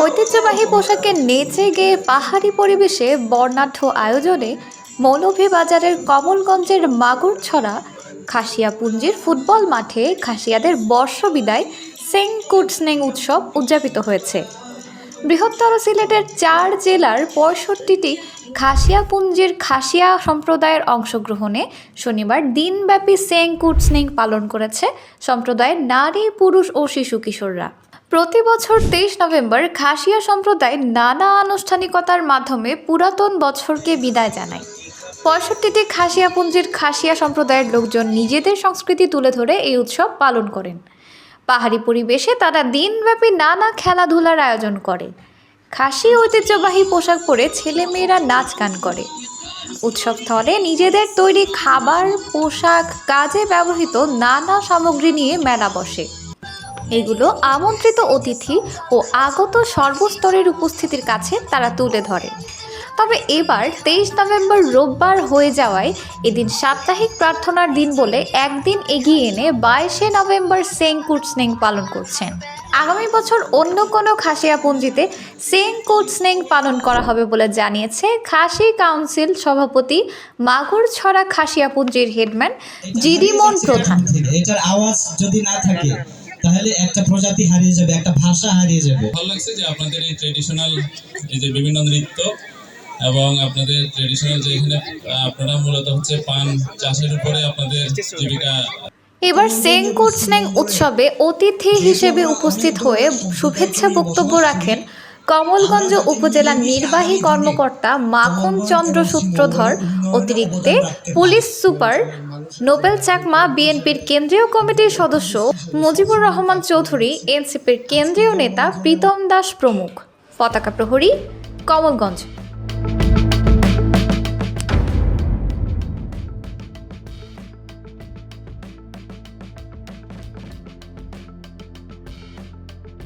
ঐতিহ্যবাহী পোশাকে নেচে গেয়ে পাহাড়ি পরিবেশে বর্ণাঢ্য আয়োজনে মৌলভী বাজারের কমলগঞ্জের মাগুরছড়া, খাসিয়াপুঞ্জির ফুটবল মাঠে খাসিয়াদের বর্ষ বিদায় সেং কুটস্নেং উৎসব উদযাপিত হয়েছে। বৃহত্তর সিলেটের চার জেলার পঁয়ষট্টিটি খাসিয়াপুঞ্জির খাসিয়া সম্প্রদায়ের অংশগ্রহণে শনিবার দিনব্যাপী সেং কুটস্নেং পালন করেছে সম্প্রদায়ের নারী, পুরুষ ও শিশু কিশোররা। প্রতি বছর তেইশ নভেম্বর খাসিয়া সম্প্রদায় নানা আনুষ্ঠানিকতার মাধ্যমে পুরাতন বছরকে বিদায় জানায়। পঁয়ষট্টিটি খাসিয়াপুঞ্জির খাসিয়া সম্প্রদায়ের লোকজন নিজেদের সংস্কৃতি তুলে ধরে এই উৎসব পালন করেন। পাহাড়ি পরিবেশে তারা দিনব্যাপী নানা খেলাধুলার আয়োজন করে। খাসি ঐতিহ্যবাহী পোশাক পরে ছেলেমেয়েরা নাচ গান করে। উৎসব স্থলে নিজেদের তৈরি খাবার, পোশাক, কাজে ব্যবহৃত নানা সামগ্রী নিয়ে মেলা বসে। এগুলো আমন্ত্রিত অতিথি ও আগত সর্বস্তরের উপস্থিতির কাছে তারা তুলে ধরে। তবে এবার তেইশ নভেম্বর রোববার হয়ে যাওয়ায় এদিন সাপ্তাহিক প্রার্থনার দিন বলে একদিন এগিয়ে এনে বাইশে নভেম্বর সেং কুটস্নেং পালন করছেন। আগামী বছর অন্য কোনো খাসিয়াপুঞ্জিতে সেং কুটস্নেং পালন করা হবে বলে জানিয়েছে খাসি কাউন্সিল সভাপতি মাগুর ছড়া খাসিয়াপুঞ্জির হেডম্যান জিডিমন প্রধান। এটার আওয়াজ যদি না থাকে তাহলে একটা প্রজাতি হারিয়ে যাবে একটা ভাষা হারিয়ে যাবে। ভালো লাগছে যে আপনাদের এই ট্রেডিশনাল এই যে বিভিন্ন নৃত্য এবং আপনাদের ট্রেডিশনাল যে এখানে আপনারা মূলত হচ্ছে পান চাষের উপরে আপনাদের জীবিকা। এবার সেং কুটস্নেং উৎসবে অতিথি হিসেবে উপস্থিত হয়ে শুভেচ্ছা বক্তব্য রাখেন কমলগঞ্জ উপজেলা নির্বাহী কর্মকর্তা মাখন চন্দ্র সূত্রধর অতিরিক্তে পুলিশ সুপার নোবেল চাকমা বিএনপির কেন্দ্রীয় কমিটির সদস্য মুজিবুর রহমান চৌধুরী, এনসিপির কেন্দ্রীয় নেতা প্রীতম দাস প্রমুখ। পতাকা প্রহরী কমলগঞ্জ।